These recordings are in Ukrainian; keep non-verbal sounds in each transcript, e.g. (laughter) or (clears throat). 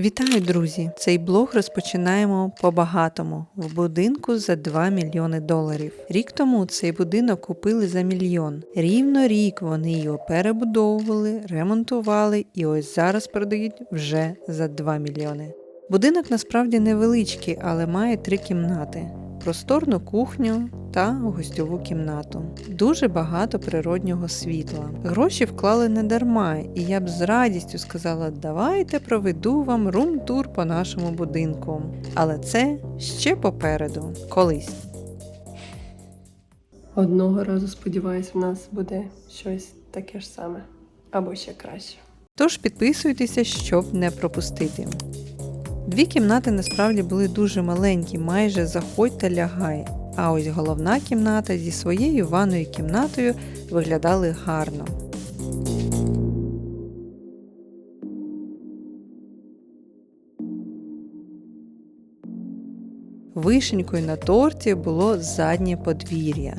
Вітаю, друзі! Цей блог розпочинаємо по-багатому в будинку за 2 мільйони доларів. Рік тому цей будинок купили за мільйон. Рівно рік вони його перебудовували, ремонтували і ось зараз продають вже за 2 мільйони. Будинок насправді невеличкий, але має три кімнати. Просторну кухню та гостьову кімнату. Дуже багато природнього світла. Гроші вклали не дарма, і я б з радістю сказала: давайте проведу вам рум-тур по нашому будинку. Але це ще попереду, колись. Одного разу, сподіваюсь, в нас буде щось таке ж саме. Або ще краще. Тож підписуйтеся, щоб не пропустити. Дві кімнати насправді були дуже маленькі, майже заходь та лягай. А ось головна кімната зі своєю ванною кімнатою виглядали гарно. Вишенькою на торті було заднє подвір'я.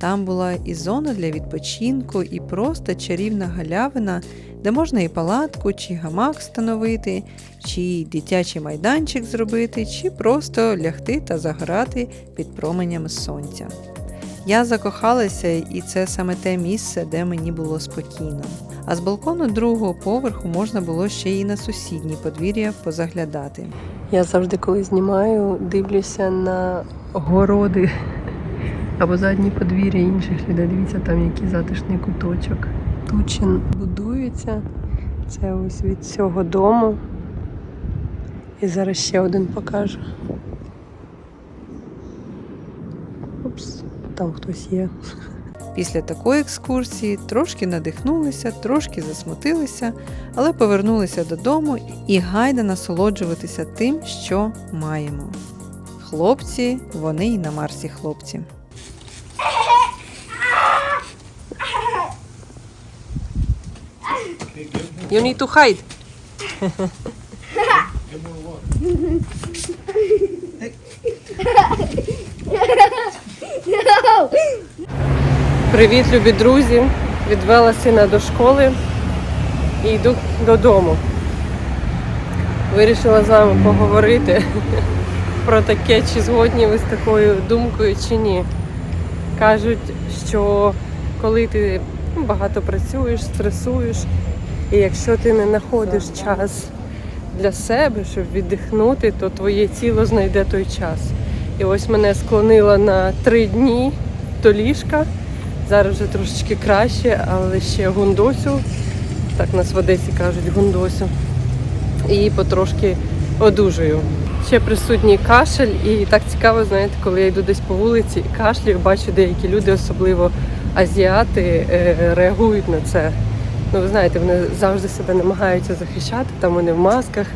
Там була і зона для відпочинку, і просто чарівна галявина, де можна і палатку, чи гамак встановити, чи дитячий майданчик зробити, чи просто лягти та загорати під променями сонця. Я закохалася, і це саме те місце, де мені було спокійно. А з балкону другого поверху можна було ще й на сусіднє подвір'я позаглядати. Я завжди, коли знімаю, дивлюся на городи або задні подвір'я інших людей. Дивіться, там який затишний куточок. Тучин будується. Це ось від цього дому. І зараз ще один покажу. Упс, там хтось є. Після такої екскурсії трошки надихнулися, трошки засмутилися, але повернулися додому і гайда насолоджуватися тим, що маємо. Хлопці, вони й на Марсі хлопці. You need to hide. Привіт, любі друзі! Відвела сина до школи і йду додому. Вирішила з вами поговорити (laughs) про таке, чи згодні ви з такою думкою чи ні. Кажуть, що коли ти ну, багато працюєш, стресуєш, і якщо ти не знаходиш час для себе, щоб віддихнути, то твоє тіло знайде той час. І ось мене склонило на три дні до ліжка. Зараз вже трошечки краще, але ще гундосю, так нас в Одесі кажуть, гундосю. І потрошки одужую. Ще присутній кашель, і так цікаво, знаєте, коли я йду десь по вулиці і кашлюю, бачу деякі люди, особливо азіати, е, реагують на це. Ну, ви знаєте, вони завжди себе намагаються захищати, там вони в масках,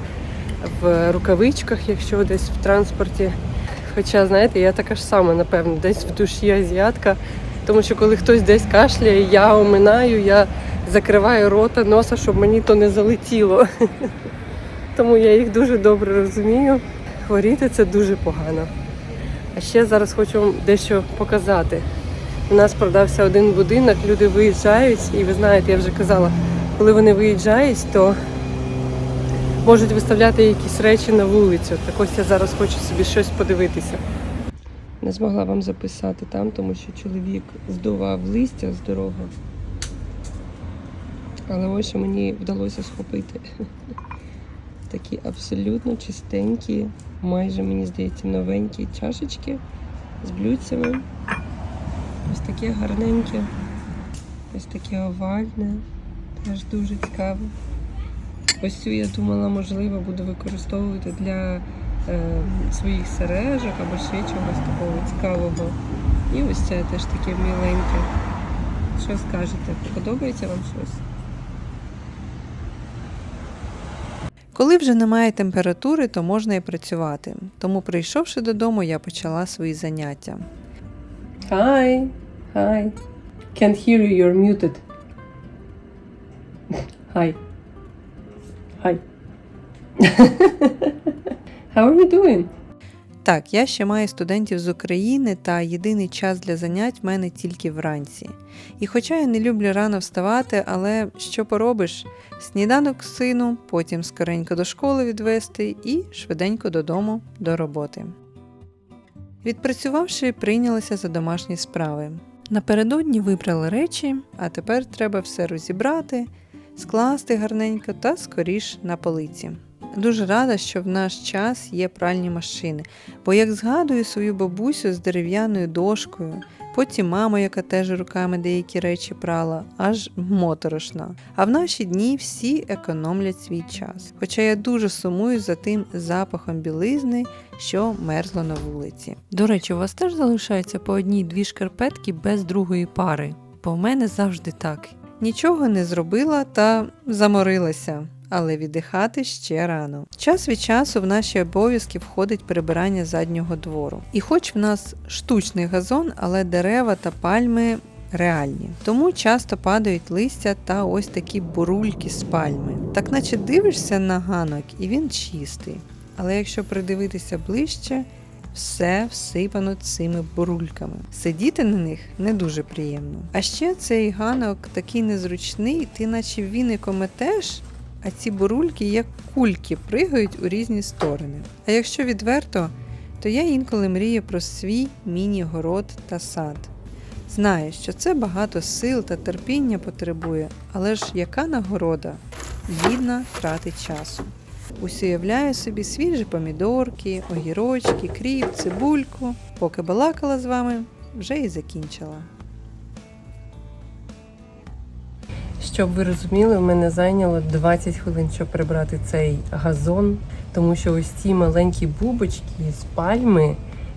в рукавичках, якщо десь в транспорті. Хоча, знаєте, я така ж сама, напевно, десь в душі азіатка. Тому що коли хтось десь кашляє, я оминаю, я закриваю рота, носа, щоб мені то не залетіло. (laughs) Тому я їх дуже добре розумію. Хворіти це дуже погано. А ще зараз хочу вам дещо показати. У нас продався один будинок, люди виїжджають, і ви знаєте, я вже казала, коли вони виїжджають, то можуть виставляти якісь речі на вулицю. Так ось я зараз хочу собі щось подивитися. Не змогла вам записати там, тому що чоловік здував листя з дороги. Але ось що мені вдалося схопити. (laughs) Такі абсолютно чистенькі, майже, мені здається, новенькі чашечки з блюдцями. Ось таке гарненьке, ось таке овальне, теж дуже цікаве. Ось цю я думала, можливо, буду використовувати для е, своїх сережок або ще чогось такого цікавого. І ось це теж таке міленьке. Що скажете? Подобається вам щось? Коли вже немає температури, то можна і працювати. Тому, прийшовши додому, я почала свої заняття. Hi. Hi. Can't hear you, you're muted. Hi. Hi. (laughs) How are you doing? Так, я ще маю студентів з України, та єдиний час для занять в мене тільки вранці. І хоча я не люблю рано вставати, але що поробиш? Сніданок сину, потім скоренько до школи відвести і швиденько додому до роботи. Відпрацювавши, прийнялися за домашні справи. Напередодні вибрали речі, а тепер треба все розібрати, скласти гарненько та скоріш на полиці. Дуже рада, що в наш час є пральні машини, бо як згадую свою бабусю з дерев'яною дошкою, потім маму, яка теж руками деякі речі прала, аж моторошна. А в наші дні всі економлять свій час. Хоча я дуже сумую за тим запахом білизни, що мерзло на вулиці. До речі, у вас теж залишається по одній-дві шкарпетки без другої пари, бо в мене завжди так. Нічого не зробила та заморилася. Але віддихати ще рано. Час від часу в наші обов'язки входить прибирання заднього двору. І хоч в нас штучний газон, але дерева та пальми реальні. Тому часто падають листя та ось такі бурульки з пальми. Так наче дивишся на ганок, і він чистий. Але якщо придивитися ближче, все всипано цими бурульками. Сидіти на них не дуже приємно. А ще цей ганок такий незручний, ти наче віником метеш, а ці бурульки як кульки пригають у різні сторони. А якщо відверто, то я інколи мрію про свій міні-город та сад. Знаю, що це багато сил та терпіння потребує, але ж яка нагорода гідна трати часу. Ось уявляю собі свіжі помідорки, огірочки, кріп, цибульку. Поки балакала з вами, вже і закінчила. Щоб ви розуміли, в мене зайняло 20 хвилин, щоб прибрати цей газон, тому що ось ці маленькі бубочки з пальми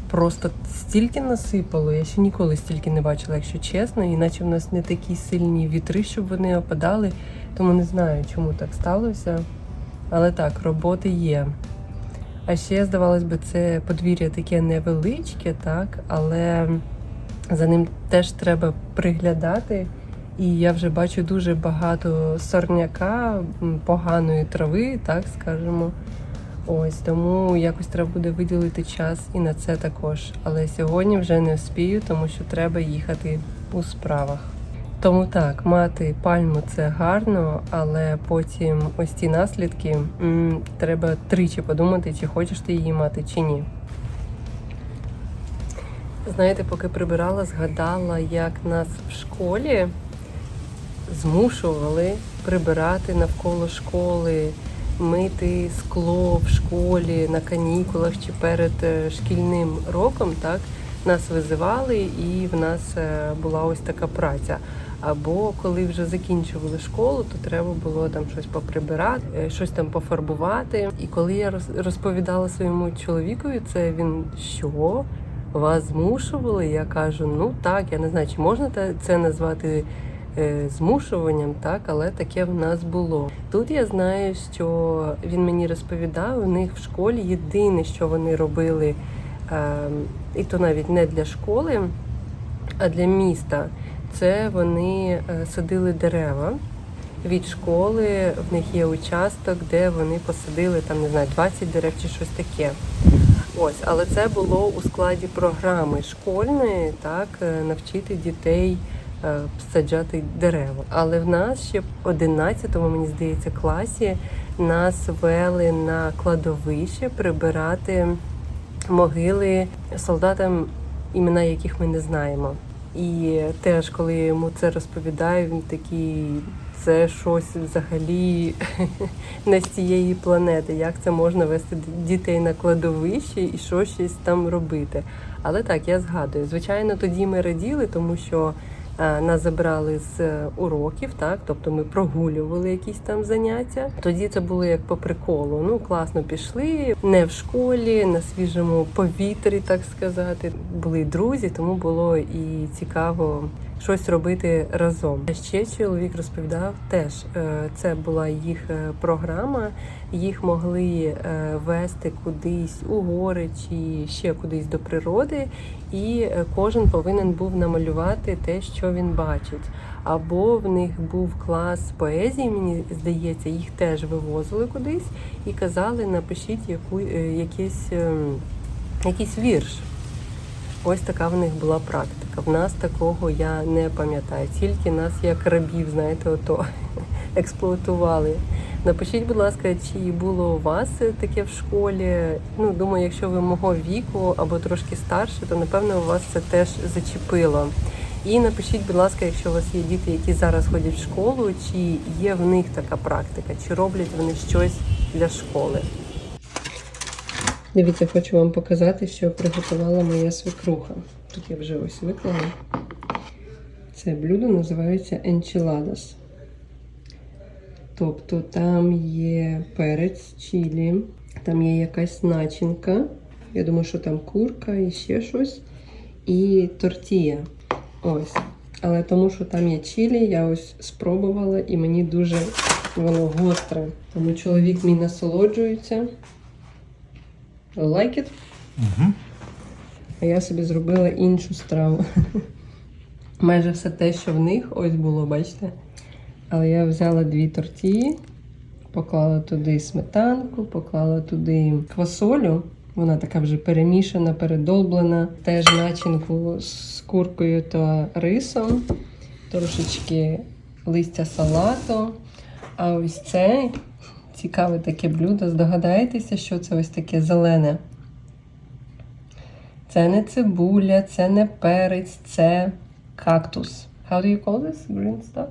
просто стільки насипало. Я ще ніколи стільки не бачила, якщо чесно, іначе в нас не такі сильні вітри, щоб вони опадали. Тому не знаю, чому так сталося. Але так, роботи є. А ще, здавалось би, це подвір'я таке невеличке, так, але за ним теж треба приглядати. І я вже бачу дуже багато сорняка, поганої трави, так скажемо. Ось тому якось треба буде виділити час і на це також. Але сьогодні вже не вспію, тому що треба їхати у справах. Тому так, мати пальму це гарно, але потім ось ці наслідки м, треба тричі подумати, чи хочеш ти її мати, чи ні. Знаєте, поки прибирала, згадала, як нас в школі змушували прибирати навколо школи, мити скло в школі на канікулах чи перед е, шкільним роком. Так нас визивали, і в нас е, була ось така праця. Або коли вже закінчували школу, то треба було там щось поприбирати, е, щось там пофарбувати. І коли я роз- розповідала своєму чоловікові, це він що? Вас змушували? Я кажу, ну так, я не знаю, чи можна це назвати змушуванням, так, але таке в нас було. Тут я знаю, що він мені розповідав, у них в школі єдине, що вони робили, е, і то навіть не для школи, а для міста, це вони е, садили дерева. Від школи в них є участок, де вони посадили там, не знаю, 20 дерев чи щось таке. Ось, але це було у складі програми школьної, так, е, навчити дітей е, саджати дерева. Але в нас ще в 11-му, мені здається, класі нас вели на кладовище прибирати могили солдатам, імена яких ми не знаємо. І теж, коли я йому це розповідаю, він такий, це щось взагалі (laughs) не з цієї планети. Як це можна вести дітей на кладовище і що щось там робити? Але так, я згадую. Звичайно, тоді ми раділи, тому що е, нас забрали з е, уроків, так, тобто ми прогулювали якісь там заняття. Тоді це було як по приколу. Ну, класно пішли, не в школі, на свіжому повітрі, так сказати. Були друзі, тому було і цікаво щось робити разом. Ще чоловік розповідав теж, е, це була їх е, програма. Їх могли е, вести кудись у гори чи ще кудись до природи, і кожен повинен був намалювати те, що він бачить. Або в них був клас поезії, мені здається, їх теж вивозили кудись і казали, напишіть яку, якесь. ем, якийсь вірш. Ось така в них була практика. В нас такого я не пам'ятаю. Тільки нас як рабів, знаєте, ото (laughs) експлуатували. Напишіть, будь ласка, чи було у вас таке в школі? Ну, думаю, якщо ви мого віку або трошки старше, то напевно у вас це теж зачепило. І напишіть, будь ласка, якщо у вас є діти, які зараз ходять в школу, чи є в них така практика, чи роблять вони щось для школи. Дивіться, хочу вам показати, що приготувала моя свекруха. Тут я вже ось виклала. Це блюдо називається enchiladas. Тобто там є перець, чилі, там є якась начинка. Я думаю, що там курка і ще щось. І тортія. Ось. Але тому, що там є чилі, я ось спробувала і мені дуже воно гостре. Тому чоловік мій насолоджується. Like it? Угу. А я собі зробила іншу страву. (laughs) Майже все те, що в них ось було, бачите. Але я взяла дві тортії, поклала туди сметанку, поклала туди квасолю. Вона така вже перемішана, передолблена. Теж начинку з куркою та рисом, трошечки листя салату. А ось це цікаве таке блюдо. Здогадаєтеся, що це ось таке зелене? Це не цибуля, це не перець, це кактус. How do you call this green stuff?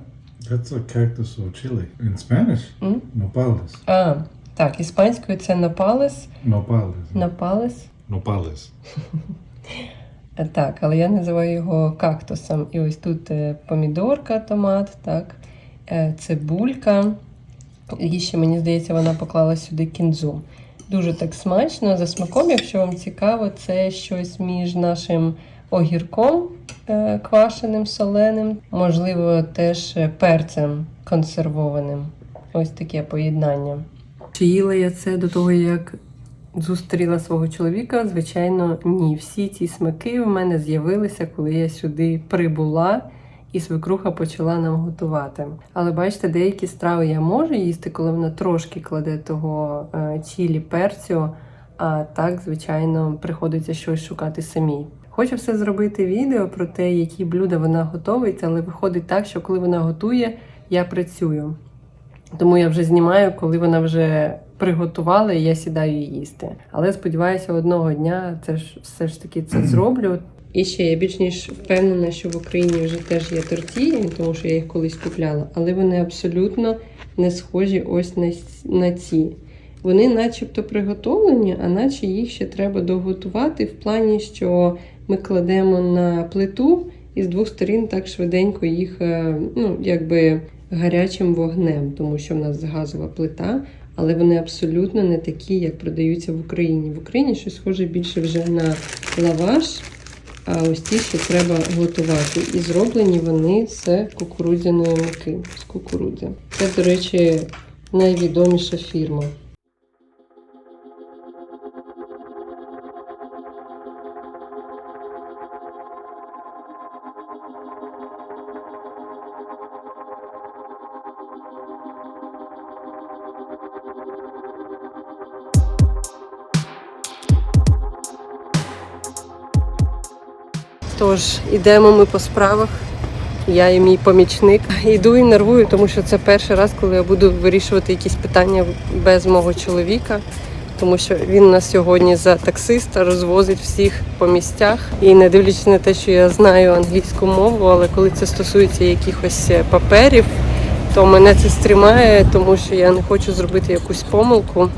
That's a cactus or chili. In Spanish, М? nopales. А, так, іспанською це напалес. Nopales. Напалес. Nopales. (laughs) Так, але я називаю його кактусом. І ось тут е, помідорка, томат, так, е, цибулька. І ще, мені здається, вона поклала сюди кінзу. Дуже так смачно. За смаком, якщо вам цікаво, це щось між нашим огірком е, квашеним, соленим, можливо, теж перцем консервованим. Ось таке поєднання. Чи їла я це до того, як зустріла свого чоловіка? Звичайно, ні. Всі ці смаки в мене з'явилися, коли я сюди прибула. І свекруха почала нам готувати. Але бачите, деякі страви я можу їсти, коли вона трошки кладе того е, чілі перцю, а так, звичайно, приходиться щось шукати самій. Хочу все зробити відео про те, які блюда вона готовить, але виходить так, що коли вона готує, я працюю. Тому я вже знімаю, коли вона вже приготувала, і я сідаю їсти. Але сподіваюся, одного дня це ж все ж таки це (clears throat) зроблю. І ще я більш ніж впевнена, що в Україні вже теж є тортії, тому що я їх колись купляла, але вони абсолютно не схожі ось на, на ці. Вони начебто приготовлені, а наче їх ще треба доготувати в плані, що ми кладемо на плиту і з двох сторін так швиденько їх, е, ну, якби гарячим вогнем, тому що в нас газова плита, але вони абсолютно не такі, як продаються в Україні. В Україні щось схоже більше вже на лаваш, а ось ті, що треба готувати. І зроблені вони з кукурудзяної муки, з кукурудзи. Це, до речі, найвідоміша фірма. Тож, ідемо ми по справах. Я і мій помічник. Йду і нервую, тому що це перший раз, коли я буду вирішувати якісь питання без мого чоловіка. Тому що він нас сьогодні за таксиста розвозить всіх по місцях. І не дивлячись на те, що я знаю англійську мову, але коли це стосується якихось е, паперів, то мене це стрімає, тому що я не хочу зробити якусь помилку.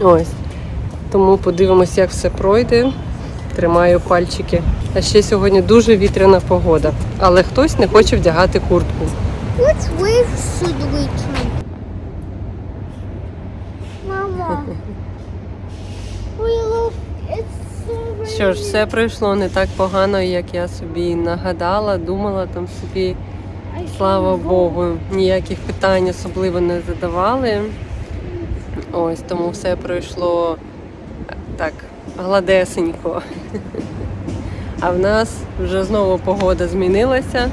Ось. Тому подивимося, як все пройде. Тримаю пальчики. А ще сьогодні дуже вітряна погода, але хтось не хоче вдягати куртку. We it's so. Що ж, все пройшло не так погано, як я собі нагадала, думала там собі, слава. Богу, ніяких питань особливо не задавали. Ось тому все пройшло так, гладесенько. А в нас вже знову погода змінилася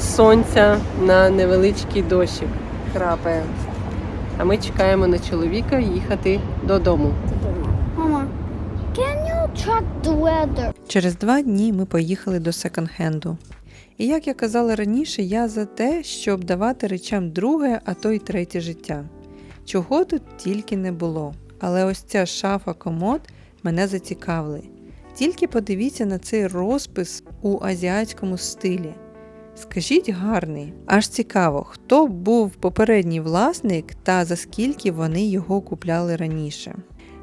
сонця на невеличкий дощик храпає. А ми чекаємо на чоловіка їхати додому. Can you check the weather. Через два дні ми поїхали до секонд-хенду. І як я казала раніше, я за те, щоб давати речам друге, а то й третє життя. Чого тут тільки не було. Але ось ця шафа комод мене зацікавили. Тільки подивіться на цей розпис у азіатському стилі. Скажіть гарний, аж цікаво, хто був попередній власник та за скільки вони його купляли раніше.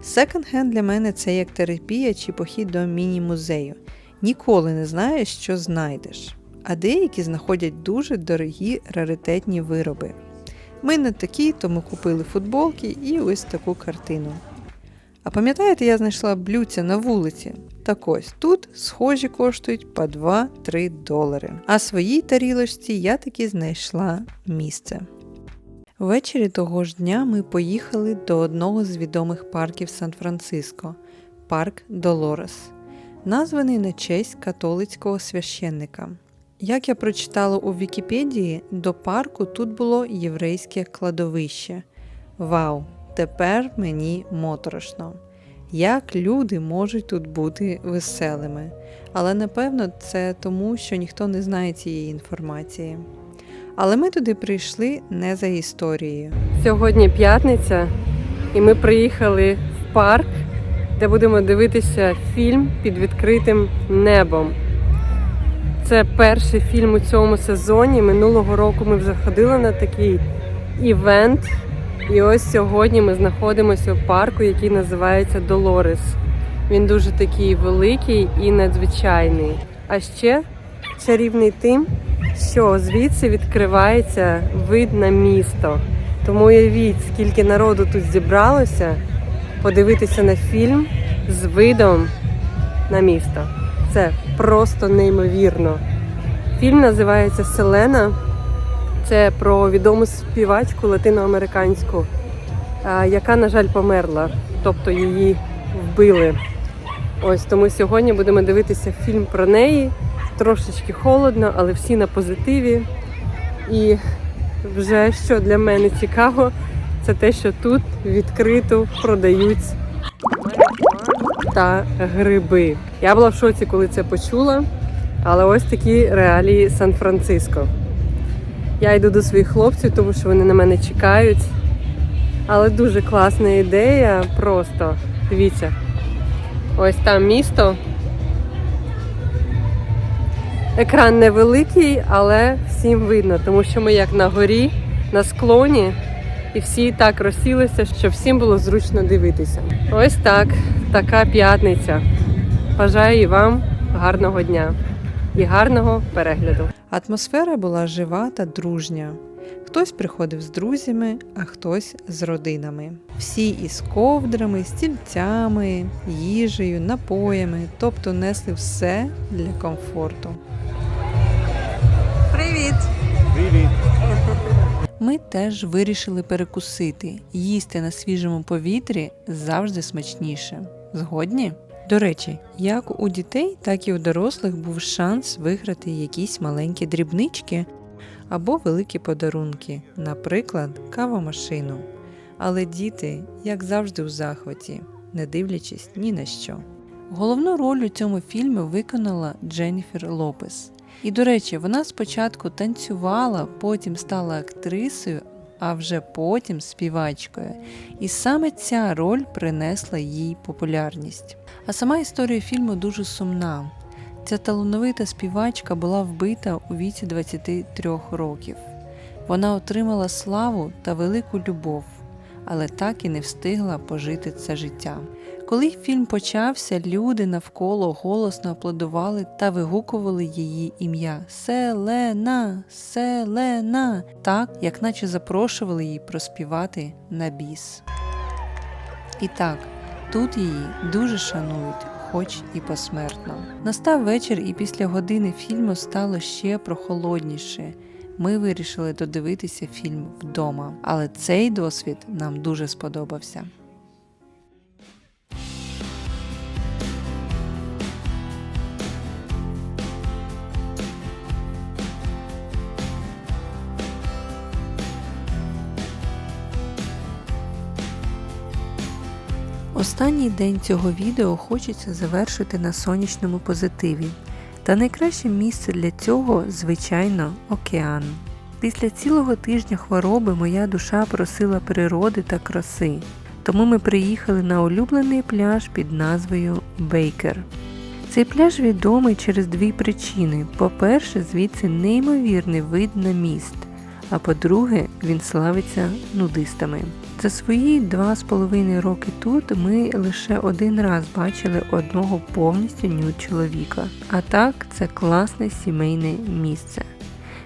Секонд-хенд для мене це як терапія чи похід до міні-музею. Ніколи не знаєш, що знайдеш. А деякі знаходять дуже дорогі раритетні вироби. Ми не такі, тому купили футболки і ось таку картину. А пам'ятаєте, я знайшла блюдця на вулиці? Так ось тут схожі коштують по 2-3 долари. А своїй тарілочці я таки знайшла місце. Ввечері того ж дня ми поїхали до одного з відомих парків Сан-Франциско парк Долорес, названий на честь католицького священника. Як я прочитала у Вікіпедії, до парку тут було єврейське кладовище. Вау! Тепер мені моторошно. Як люди можуть тут бути веселими? Але напевно це тому, що ніхто не знає цієї інформації. Але ми туди прийшли не за історією. Сьогодні п'ятниця, і ми приїхали в парк, де будемо дивитися фільм під відкритим небом. Це перший фільм у цьому сезоні. Минулого року ми вже ходили на такий івент. І ось сьогодні ми знаходимося у парку, який називається Долорес. Він дуже такий великий і надзвичайний. А ще чарівний тим, що звідси відкривається вид на місто. Тому уявіть, скільки народу тут зібралося подивитися на фільм з видом на місто. Це просто неймовірно. Фільм називається Селена. Це про відому співачку латиноамериканську, яка, на жаль, померла, тобто її вбили. Ось тому сьогодні будемо дивитися фільм про неї. Трошечки холодно, але всі на позитиві. І вже що для мене цікаво, це те, що тут відкрито продають та гриби. Я була в шоці, коли це почула, але ось такі реалії Сан-Франциско. Я йду до своїх хлопців, тому що вони на мене чекають. Але дуже класна ідея. Просто дивіться. Ось там місто. Екран невеликий, але всім видно, тому що ми як на горі, на склоні, і всі так розсілися, щоб всім було зручно дивитися. Ось так, така п'ятниця. Бажаю вам гарного дня і гарного перегляду. Атмосфера була жива та дружня. Хтось приходив з друзями, а хтось з родинами. Всі із ковдрами, стільцями, їжею, напоями, тобто несли все для комфорту. Привіт! Привіт. Ми теж вирішили перекусити. Їсти на свіжому повітрі завжди смачніше. Згодні? До речі, як у дітей, так і у дорослих був шанс виграти якісь маленькі дрібнички або великі подарунки, наприклад, кавомашину. Але діти, як завжди, у захваті, не дивлячись ні на що. Головну роль у цьому фільмі виконала Дженніфер Лопес. І, до речі, вона спочатку танцювала, потім стала актрисою, а вже потім співачкою. І саме ця роль принесла їй популярність. А сама історія фільму дуже сумна. Ця талановита співачка була вбита у віці 23 років. Вона отримала славу та велику любов, але так і не встигла пожити це життя. Коли фільм почався, люди навколо голосно аплодували та вигукували її ім'я Селена, Селена, так, як наче запрошували її проспівати на біс. І так, тут її дуже шанують, хоч і посмертно. Настав вечір, і після години фільму стало ще прохолодніше. Ми вирішили додивитися фільм вдома, але цей досвід нам дуже сподобався. Останній день цього відео хочеться завершити на сонячному позитиві. Та найкраще місце для цього, звичайно, океан. Після цілого тижня хвороби моя душа просила природи та краси. Тому ми приїхали на улюблений пляж під назвою Бейкер. Цей пляж відомий через дві причини. По-перше, звідси неймовірний вид на міст, а по-друге, він славиться нудистами. За свої два з половиною роки тут ми лише один раз бачили одного повністю нюд чоловіка. А так, це класне сімейне місце.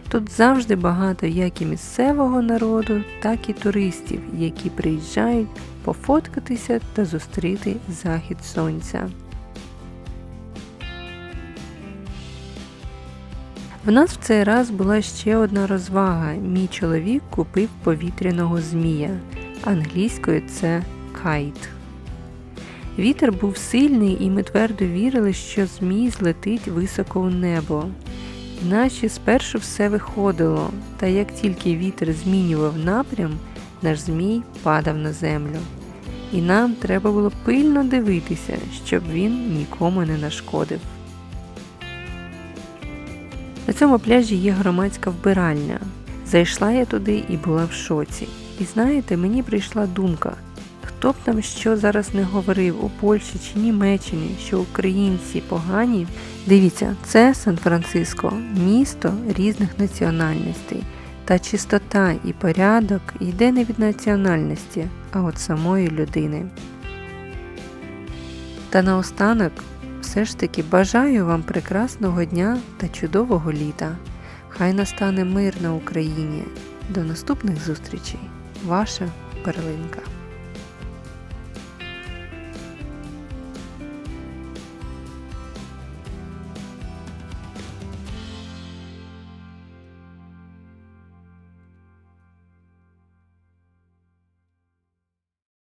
Тут завжди багато як і місцевого народу, так і туристів, які приїжджають пофоткатися та зустріти захід сонця. В нас в цей раз була ще одна розвага. Мій чоловік купив повітряного змія. Англійською це кайт. Вітер був сильний, і ми твердо вірили, що змій злетить високо у небо. Наче спершу все виходило, та як тільки вітер змінював напрям, наш змій падав на землю. І нам треба було пильно дивитися, щоб він нікому не нашкодив. На цьому пляжі є громадська вбиральня. Зайшла я туди і була в шоці. І знаєте, мені прийшла думка, хто б там що зараз не говорив у Польщі чи Німеччині, що українці погані. Дивіться, це Сан-Франциско, місто різних національностей. Та чистота і порядок йде не від національності, а від самої людини. Та наостанок все ж таки бажаю вам прекрасного дня та чудового літа. Хай настане мир на Україні. До наступних зустрічей. Ваша Перлинка.